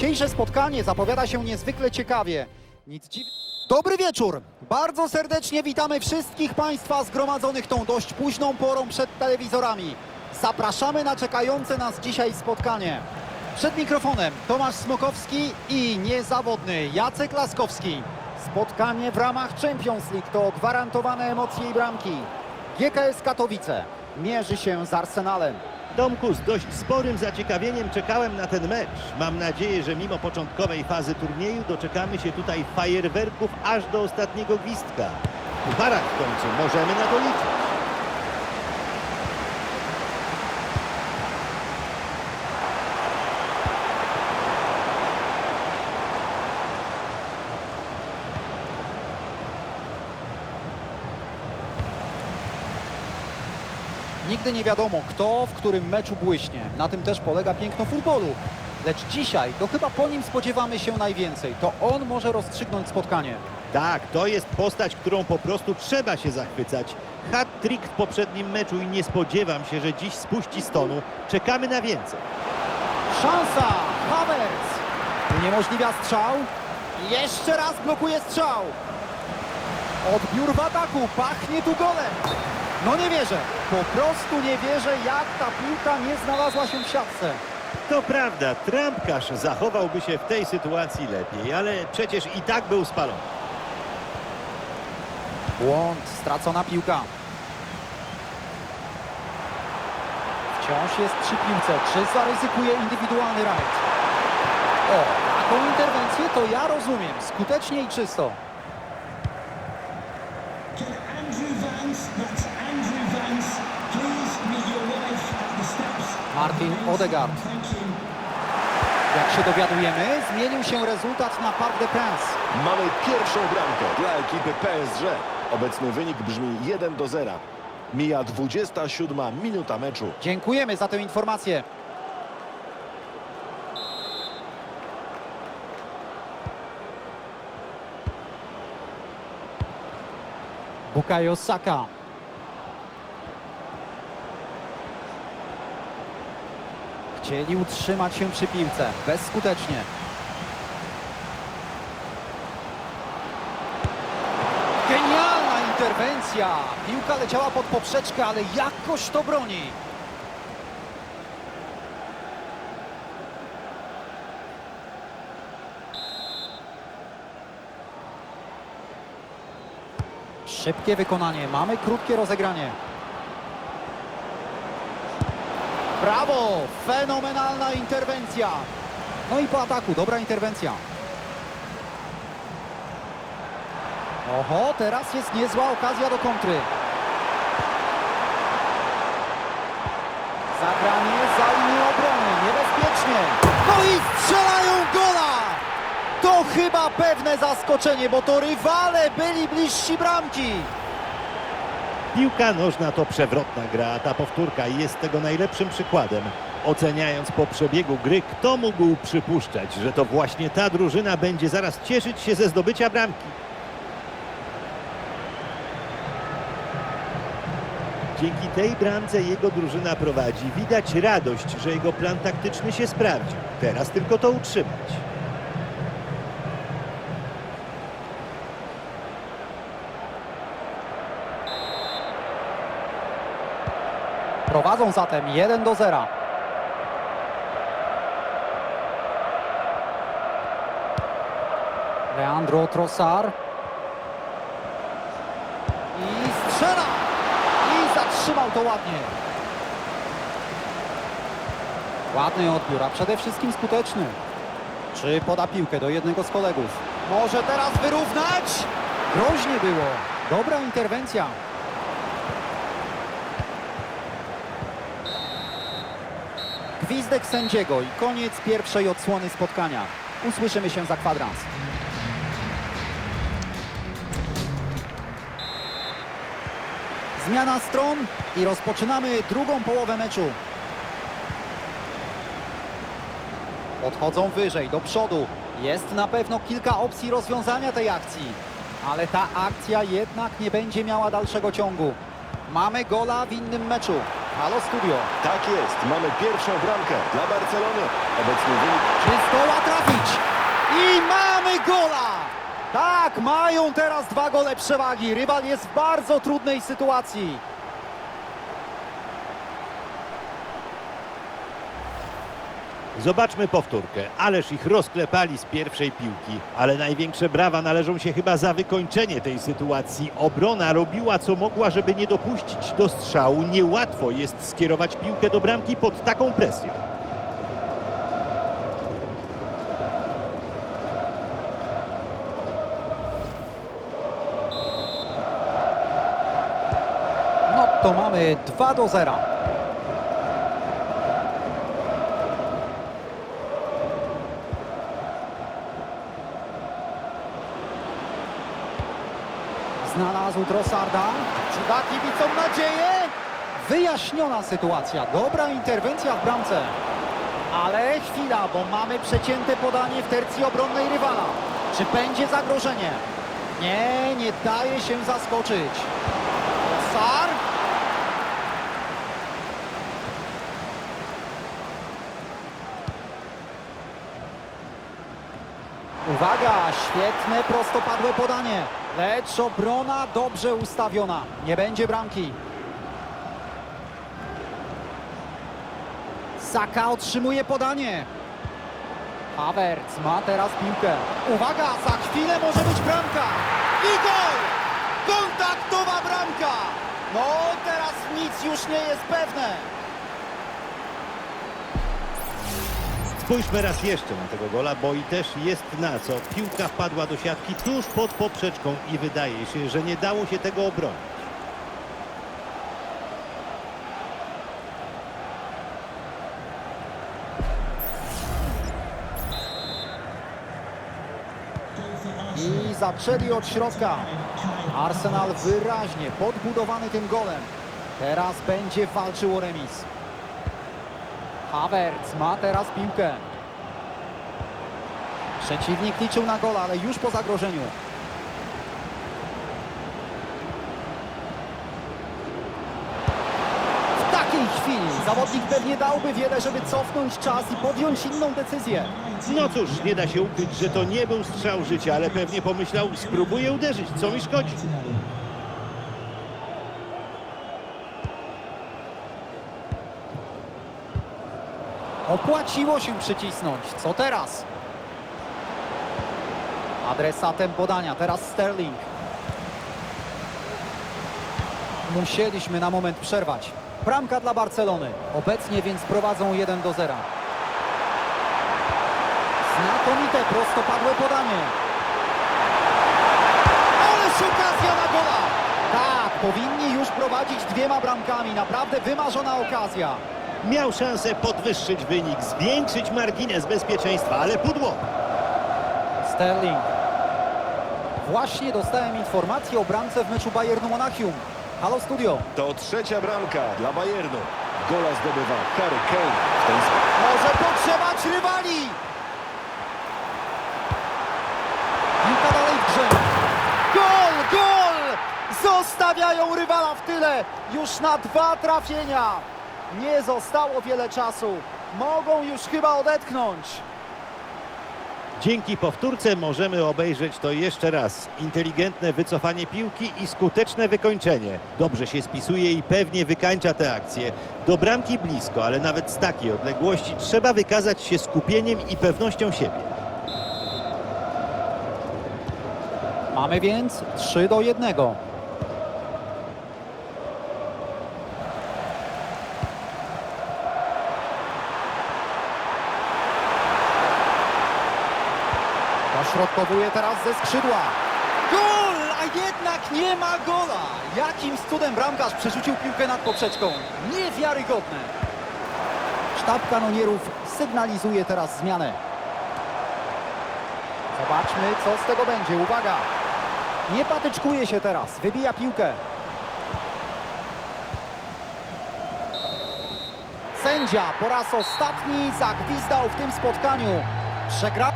Dzisiejsze spotkanie zapowiada się niezwykle ciekawie. Nic dziw... Dobry wieczór! Bardzo serdecznie witamy wszystkich Państwa zgromadzonych tą dość późną porą przed telewizorami. Zapraszamy na czekające nas dzisiaj spotkanie. Przed mikrofonem Tomasz Smokowski i niezawodny Jacek Laskowski. Spotkanie w ramach Champions League to gwarantowane emocje i bramki. GKS Katowice mierzy się z Arsenalem. Domku, z dość sporym zaciekawieniem czekałem na ten mecz. Mam nadzieję, że mimo początkowej fazy turnieju doczekamy się tutaj fajerwerków aż do ostatniego gwizdka. Pucharach w końcu, możemy na to liczyć. Nigdy nie wiadomo, kto w którym meczu błyśnie. Na tym też polega piękno futbolu. Lecz dzisiaj to chyba po nim spodziewamy się najwięcej. To on może rozstrzygnąć spotkanie. Tak, to jest postać, którą po prostu trzeba się zachwycać. Hat-trick w poprzednim meczu i nie spodziewam się, że dziś spuści z tonu. Czekamy na więcej. Szansa! Havertz! Uniemożliwia strzał. Jeszcze raz blokuje strzał. Odbiór w ataku. Pachnie tu golem. No nie wierzę. Po prostu nie wierzę, jak ta piłka nie znalazła się w siatce. To prawda, trampkarz zachowałby się w tej sytuacji lepiej, ale przecież i tak był spalony. Błąd, stracona piłka. Wciąż jest przy piłce. Czy zaryzykuje indywidualny rajd? O, taką interwencję to ja rozumiem. Skutecznie i czysto. Martin Odegaard. Jak się dowiadujemy, zmienił się rezultat na Parc des Princes. Mamy pierwszą bramkę dla ekipy PSG. Obecny wynik brzmi 1 do 0. Mija 27 minuta meczu. Dziękujemy za tę informację. Bukayo Saka. Chcieli utrzymać się przy piłce. Bezskutecznie. Genialna interwencja! Piłka leciała pod poprzeczkę, ale jakoś to broni. Szybkie wykonanie, mamy krótkie rozegranie. Brawo! Fenomenalna interwencja. No i po ataku, dobra interwencja. Oho, teraz jest niezła okazja do kontry. Zagranie za linię obrony, niebezpiecznie. No i strzelają gola! To chyba pewne zaskoczenie, bo to rywale byli bliżsi bramki. Piłka nożna to przewrotna gra, a ta powtórka jest tego najlepszym przykładem. Oceniając po przebiegu gry, kto mógł przypuszczać, że to właśnie ta drużyna będzie zaraz cieszyć się ze zdobycia bramki? Dzięki tej bramce jego drużyna prowadzi. Widać radość, że jego plan taktyczny się sprawdził. Teraz tylko to utrzymać. Prowadzą zatem 1 do 0. Leandro Trossard. I strzela! I zatrzymał to ładnie. Ładny odbiór, a przede wszystkim skuteczny. Czy poda piłkę do jednego z kolegów? Może teraz wyrównać? Groźnie było. Dobra interwencja. Gwizdek sędziego i koniec pierwszej odsłony spotkania. Usłyszymy się za kwadrans. Zmiana stron i rozpoczynamy drugą połowę meczu. Podchodzą wyżej, do przodu. Jest na pewno kilka opcji rozwiązania tej akcji. Ale ta akcja jednak nie będzie miała dalszego ciągu. Mamy gola w innym meczu. Halo Studio. Tak jest, mamy pierwszą bramkę dla Barcelony. Obecny wynik Czy zdoła trafić? I mamy gola! Tak, mają teraz dwa gole przewagi. Rywal jest w bardzo trudnej sytuacji. Zobaczmy powtórkę. Ależ ich rozklepali z pierwszej piłki. Ale największe brawa należą się chyba za wykończenie tej sytuacji. Obrona robiła co mogła, żeby nie dopuścić do strzału. Niełatwo jest skierować piłkę do bramki pod taką presją. No to mamy 2 do 0. Znalazł Trossarda. Czy da kibicom nadzieję? Wyjaśniona sytuacja. Dobra interwencja w bramce. Ale chwila, bo mamy przecięte podanie w tercji obronnej rywala. Czy będzie zagrożenie? Nie, nie daje się zaskoczyć. Trossard. Uwaga, świetne prostopadłe podanie. Lecz obrona dobrze ustawiona. Nie będzie bramki. Saka otrzymuje podanie. Havertz ma teraz piłkę. Uwaga, za chwilę może być bramka. I gol! Kontaktowa bramka! No, teraz nic już nie jest pewne. Spójrzmy raz jeszcze na tego gola, bo i też jest na co. Piłka wpadła do siatki tuż pod poprzeczką i wydaje się, że nie dało się tego obronić. I zaczęli od środka. Arsenal wyraźnie podbudowany tym golem. Teraz będzie walczył o remis. Havertz ma teraz piłkę. Przeciwnik liczył na gola, ale już po zagrożeniu. W takiej chwili zawodnik pewnie dałby wiele, żeby cofnąć czas i podjąć inną decyzję. No cóż, nie da się ukryć, że to nie był strzał życia, ale pewnie pomyślał, spróbuję uderzyć, co mi szkodzi. Opłaciło się przycisnąć. Co teraz? Adresatem podania. Teraz Sterling. Musieliśmy na moment przerwać. Bramka dla Barcelony. Obecnie więc prowadzą 1 do 0. Znakomite prostopadłe podanie. Ależ okazja na gola! Tak, powinni już prowadzić dwiema bramkami. Naprawdę wymarzona okazja. Miał szansę podwyższyć wynik, zwiększyć margines bezpieczeństwa, ale pudło. Sterling. Właśnie dostałem informację o bramce w meczu Bayernu Monachium. Halo studio. to trzecia bramka dla Bayernu. Gola zdobywa Harry Kane. W ten sposób Może potrzebać rywali. Piłka dalej w grze. Gol, gol! Zostawiają rywala w tyle. Już na dwa trafienia. Nie zostało wiele czasu. Mogą już chyba odetchnąć. Dzięki powtórce możemy obejrzeć to jeszcze raz. Inteligentne wycofanie piłki i skuteczne wykończenie. Dobrze się spisuje i pewnie wykańcza tę akcję. Do bramki blisko, ale nawet z takiej odległości trzeba wykazać się skupieniem i pewnością siebie. Mamy więc 3 do 1. Dośrodkowuje teraz ze skrzydła. Gol! A jednak nie ma gola! Jakim cudem bramkarz przerzucił piłkę nad poprzeczką? Niewiarygodne! Sztab kanonierów sygnalizuje teraz zmianę. Zobaczmy, co z tego będzie. Uwaga! Nie patyczkuje się teraz. Wybija piłkę. Sędzia po raz ostatni zagwizdał w tym spotkaniu. Przegra...